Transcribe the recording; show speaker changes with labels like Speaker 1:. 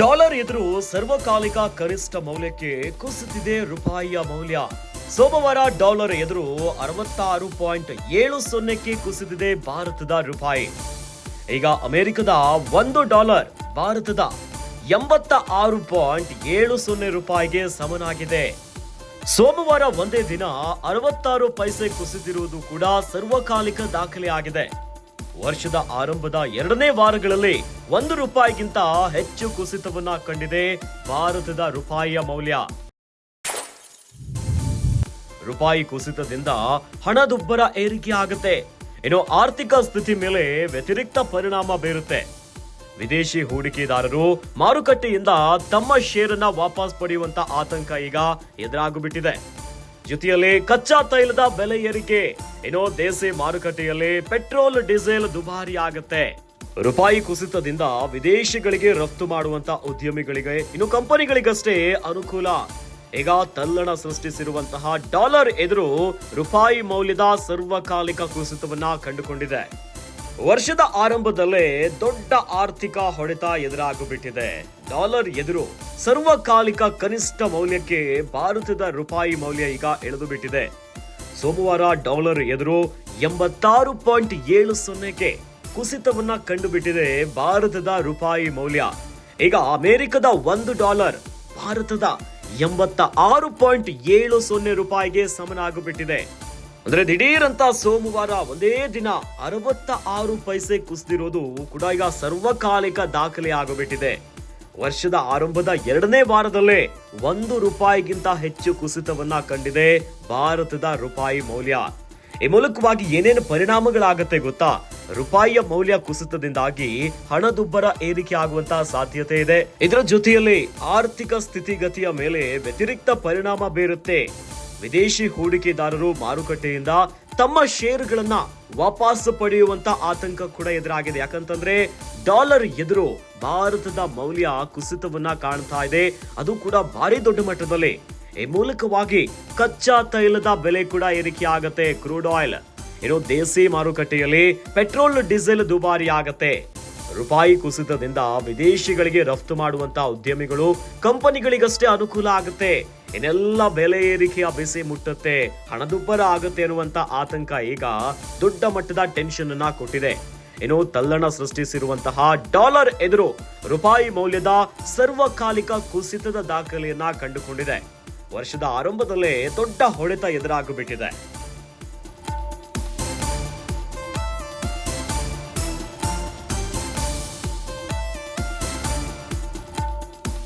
Speaker 1: Dollar ಎದುರು ಸರ್ವಕಾಲಿಕ ಕನಿಷ್ಠ ಮೌಲ್ಯಕ್ಕೆ ಕುಸಿತಿದೆ ರೂಪಾಯಿಯ ಮೌಲ್ಯ. ಸೋಮವಾರ ಡಾಲರ್ ಎದುರು ಅರವತ್ತಾರು ಪಾಯಿಂಟ್ ಏಳು ಸೊನ್ನೆಗೆ ಕುಸಿದಿದೆ ಭಾರತದ ರೂಪಾಯಿ. ಈಗ ಅಮೆರಿಕದ ಒಂದು ಡಾಲರ್ ಭಾರತದ ಎಂಬತ್ತ ಆರು ಪಾಯಿಂಟ್ ಏಳು ಸೊನ್ನೆ ರೂಪಾಯಿಗೆ ಸಮನಾಗಿದೆ. ಸೋಮವಾರ ಒಂದೇ ದಿನ ಅರವತ್ತಾರು ಪೈಸೆ ಕುಸಿದಿರುವುದು ಕೂಡ ಸರ್ವಕಾಲಿಕ ದಾಖಲೆಯಾಗಿದೆ. ವರ್ಷದ ಆರಂಭದ ಎರಡನೇ ವಾರಗಳಲ್ಲಿ ಒಂದು ರೂಪಾಯಿಗಿಂತ ಹೆಚ್ಚು ಕುಸಿತವನ್ನ ಕಂಡಿದೆ ಭಾರತದ ರೂಪಾಯಿಯ ಮೌಲ್ಯ. ರೂಪಾಯಿ ಕುಸಿತದಿಂದ ಹಣದುಬ್ಬರ ಏರಿಕೆ ಆಗುತ್ತೆ. ಇನ್ನು ಆರ್ಥಿಕ ಸ್ಥಿತಿ ಮೇಲೆ ವ್ಯತಿರಿಕ್ತ ಪರಿಣಾಮ ಬೀರುತ್ತೆ. ವಿದೇಶಿ ಹೂಡಿಕೆದಾರರು ಮಾರುಕಟ್ಟೆಯಿಂದ ತಮ್ಮ ಶೇರನ್ನ ವಾಪಸ್ ಪಡೆಯುವಂತ ಆತಂಕ ಈಗ ಎದುರಾಗಿಬಿಟ್ಟಿದೆ. ಜೊತೆಯಲ್ಲಿ ಕಚ್ಚಾ ತೈಲದ ಬೆಲೆ ಏರಿಕೆ. ಇನ್ನು ದೇಸಿ ಮಾರುಕಟ್ಟೆಯಲ್ಲಿ ಪೆಟ್ರೋಲ್, ಡೀಸೆಲ್ ದುಬಾರಿ ಆಗುತ್ತೆ ರೂಪಾಯಿ ಕುಸಿತದಿಂದ ವಿದೇಶಿಗಳಿಗೆ ರಫ್ತು ಮಾಡುವಂತ ಉದ್ಯಮಿಗಳಿಗೆ, ಇನ್ನು ಕಂಪನಿಗಳಿಗಷ್ಟೇ ಅನುಕೂಲ. ಈಗ ತಲ್ಲಣ ಸೃಷ್ಟಿಸಿರುವಂತಹ ಡಾಲರ್ ಎದುರು ರೂಪಾಯಿ ಮೌಲ್ಯದ ಸರ್ವಕಾಲಿಕ ಕುಸಿತವನ್ನ ಕಂಡುಕೊಂಡಿದೆ. ವರ್ಷದ ಆರಂಭದಲ್ಲೇ ದೊಡ್ಡ ಆರ್ಥಿಕ ಹೊಡೆತ ಎದುರಾಗುಬಿಟ್ಟಿದೆ. ಡಾಲರ್ ಎದುರು ಸರ್ವಕಾಲಿಕ ಕನಿಷ್ಠ ಮೌಲ್ಯಕ್ಕೆ ಭಾರತದ ರೂಪಾಯಿ ಮೌಲ್ಯ ಈಗ ಇಳಿದು ಬಿಟ್ಟಿದೆ ಸೋಮವಾರ ಡಾಲರ್ ಎದುರು ಎಂಬತ್ತಾರು ಪಾಯಿಂಟ್ ಏಳು ಸೊನ್ನೆಗೆ ಕುಸಿತವನ್ನ ಕಂಡುಬಿಟ್ಟಿದೆ ಭಾರತದ ರೂಪಾಯಿ ಮೌಲ್ಯ. ಈಗ ಅಮೆರಿಕದ ಒಂದು ಡಾಲರ್ ಭಾರತದ ಎಂಬತ್ತ ಆರು ಪಾಯಿಂಟ್ ಏಳು ಸೊನ್ನೆ ರೂಪಾಯಿಗೆ ಸಮನಾಗಿಬಿಟ್ಟಿದೆ. ಅಂದ್ರೆ ದಿಢೀರಂತ ಸೋಮವಾರ ಒಂದೇ ದಿನ ಅರವತ್ತ ಆರು ಪೈಸೆ ಕುಸಿದಿರೋದು ಕೂಡ ಈಗ ಸರ್ವಕಾಲಿಕ ದಾಖಲೆ ಆಗಿಬಿಟ್ಟಿದೆ. ವರ್ಷದ ಆರಂಭದ ಎರಡನೇ ವಾರದಲ್ಲೇ ಒಂದು ರೂಪಾಯಿಗಿಂತ ಹೆಚ್ಚು ಕುಸಿತವನ್ನ ಕಂಡಿದೆ ಭಾರತದ ರೂಪಾಯಿ ಮೌಲ್ಯ. ಈ ಮೂಲಕವಾಗಿ ಏನೇನು ಪರಿಣಾಮಗಳಾಗತ್ತೆ ಗೊತ್ತಾ? ರೂಪಾಯಿಯ ಮೌಲ್ಯ ಕುಸಿತದಿಂದಾಗಿ ಹಣದುಬ್ಬರ ಏರಿಕೆ ಆಗುವಂತಹ ಸಾಧ್ಯತೆ ಇದೆ. ಇದರ ಜೊತೆಯಲ್ಲಿ ಆರ್ಥಿಕ ಸ್ಥಿತಿಗತಿಯ ಮೇಲೆ ವ್ಯತಿರಿಕ್ತ ಪರಿಣಾಮ ಬೀರುತ್ತೆ. ವಿದೇಶಿ ಹೂಡಿಕೆದಾರರು ಮಾರುಕಟ್ಟೆಯಿಂದ ತಮ್ಮ ಷೇರುಗಳನ್ನ ವಾಪಸ್ ಪಡೆಯುವಂತ ಆತಂಕ ಕೂಡ ಎದುರಾಗಿದೆ. ಯಾಕಂತಂದ್ರೆ ಡಾಲರ್ ಎದುರು ಭಾರತದ ಮೌಲ್ಯ ಕುಸಿತವನ್ನ ಕಾಣ್ತಾ ಇದೆ. ಅದು ಕೂಡ ಭಾರಿ ದೊಡ್ಡ ಮಟ್ಟದಲ್ಲಿ. ಈ ಮೂಲಕವಾಗಿ ಕಚ್ಚಾ ತೈಲದ ಬೆಲೆ ಕೂಡ ಏರಿಕೆ ಆಗತ್ತೆ. ಕ್ರೂಡ್ ಆಯಿಲ್ ಇರೋ ದೇಸಿ ಮಾರುಕಟ್ಟೆಯಲ್ಲಿ ಪೆಟ್ರೋಲ್, ಡೀಸೆಲ್ ದುಬಾರಿ ಆಗತ್ತೆ. ರೂಪಾಯಿ ಕುಸಿತದಿಂದ ವಿದೇಶಿಗಳಿಗೆ ರಫ್ತು ಮಾಡುವಂತ ಉದ್ಯಮಿಗಳು ಕಂಪನಿಗಳಿಗಷ್ಟೇ ಅನುಕೂಲ ಆಗುತ್ತೆ. ಇನ್ನೆಲ್ಲ ಬೆಲೆ ಏರಿಕೆಯ ಬಿಸಿ ಮುಟ್ಟುತ್ತೆ. ಹಣದುಬ್ಬರ ಆಗುತ್ತೆ ಅನ್ನುವಂತ ಆತಂಕ ಈಗ ದೊಡ್ಡ ಮಟ್ಟದ ಟೆನ್ಷನ್ ಅನ್ನ ಕೊಟ್ಟಿದೆ. ಏನು ತಲ್ಲಣ ಸೃಷ್ಟಿಸಿರುವಂತಹ ಡಾಲರ್ ಎದುರು ರೂಪಾಯಿ ಮೌಲ್ಯದ ಸರ್ವಕಾಲಿಕ ಕುಸಿತದ ದಾಖಲೆಯನ್ನ ಕಂಡುಕೊಂಡಿದೆ. ವರ್ಷದ ಆರಂಭದಲ್ಲೇ ದೊಡ್ಡ ಹೊಡೆತ ಎದುರಾಗಿಬಿಟ್ಟಿದೆ.